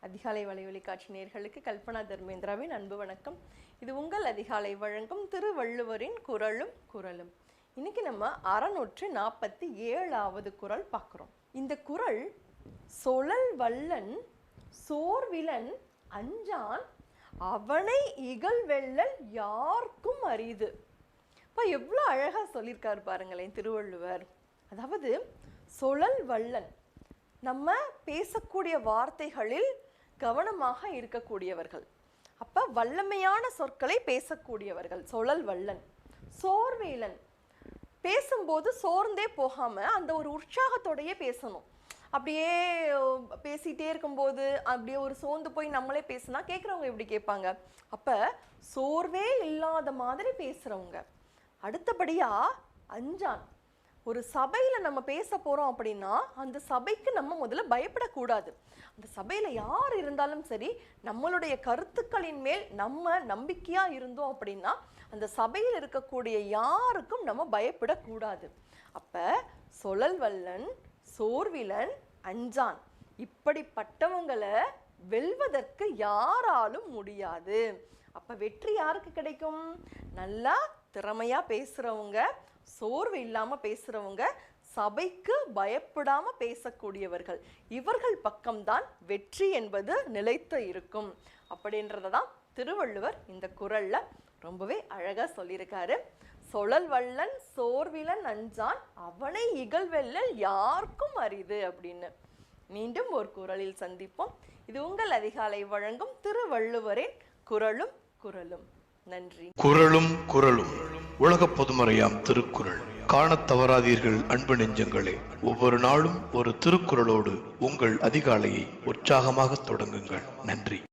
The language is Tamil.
அதிகாலை வலைவழி காட்சி நேர்களுக்கு கல்பனா தர்மேந்திராவின் அன்பு வணக்கம். இது உங்கள் அதிகாலை வழங்கும் திருவள்ளுவரின் குரலும். குரலும். இன்னைக்கு நம்ம அறநூற்று நாற்பத்தி ஏழாவது குரல் பார்க்குறோம். இந்த குரல் சொழல் வல்லன் சோர்விலன் அஞ்சான் அவனை இகழ்வெள்ளல் யாருக்கும் அரிது. இப்போ எவ்வளோ அழகாக சொல்லியிருக்காரு பாருங்களேன் திருவள்ளுவர். அதாவது சொழல் வல்லன். நம்ம பேசக்கூடிய வார்த்தைகளில் கவனமாக இருக்கக்கூடியவர்கள். அப்போ வல்லமையான சொற்களை பேசக்கூடியவர்கள். சொழல் வல்லன் சோர்வேலன் பேசும்போது சோர்ந்தே போகாமல் அந்த ஒரு உற்சாகத்தோடையே பேசணும். அப்படியே பேசிகிட்டே இருக்கும்போது அப்படியே ஒரு சோர்ந்து போய் நம்மளே பேசினா கேட்குறவங்க இப்படி கேட்பாங்க? அப்போ சோர்வே இல்லாத மாதிரி பேசுகிறவங்க அடுத்தபடியாக அஞ்சான். ஒரு சபையில் நம்ம பேச போகிறோம் அப்படின்னா அந்த சபைக்கு நம்ம முதல்ல பயப்படக்கூடாது. அந்த சபையில் யார் இருந்தாலும் சரி நம்மளுடைய கருத்துக்களின் மேல் நம்ம நம்பிக்கையாக இருந்தோம் அப்படின்னா அந்த சபையில் இருக்கக்கூடிய யாருக்கும் நம்ம பயப்படக்கூடாது. அப்போ சொழல் வல்லன் சோர்விலன் அஞ்சான் இப்படிப்பட்டவங்களை வெல்வதற்கு யாராலும் முடியாது. அப்போ வெற்றி யாருக்கு கிடைக்கும்? நல்லா திறமையாக பேசுகிறவங்க சோர்வு இல்லாமல் பேசுறவங்க சபைக்கு பயப்படாம பேசக்கூடியவர்கள். இவர்கள் பக்கம்தான் வெற்றி என்பது நிலைத்து இருக்கும். அப்படின்றத தான் திருவள்ளுவர் இந்த குறள்ல ரொம்பவே அழகா சொல்லியிருக்காரு. சொழல் வல்லன் சோர்விலன் அஞ்சான் அவனை இகழ்வெல்லல் யாருக்கும் அரிது அப்படின்னு. மீண்டும் ஒரு குறளில் சந்திப்போம். இது உங்கள் அதிகாலை வழங்கும் திருவள்ளுவரின் குறளும் குறளும் நன்றி. குறளும் குறளும் உலக பொதுமறையாம் திருக்குறள். காண தவறாதீர்கள் அன்பு நெஞ்சங்களே. ஒவ்வொரு நாளும் ஒரு திருக்குறளோடு உங்கள் அதிகாலையை உற்சாகமாக தொடங்குங்கள். நன்றி.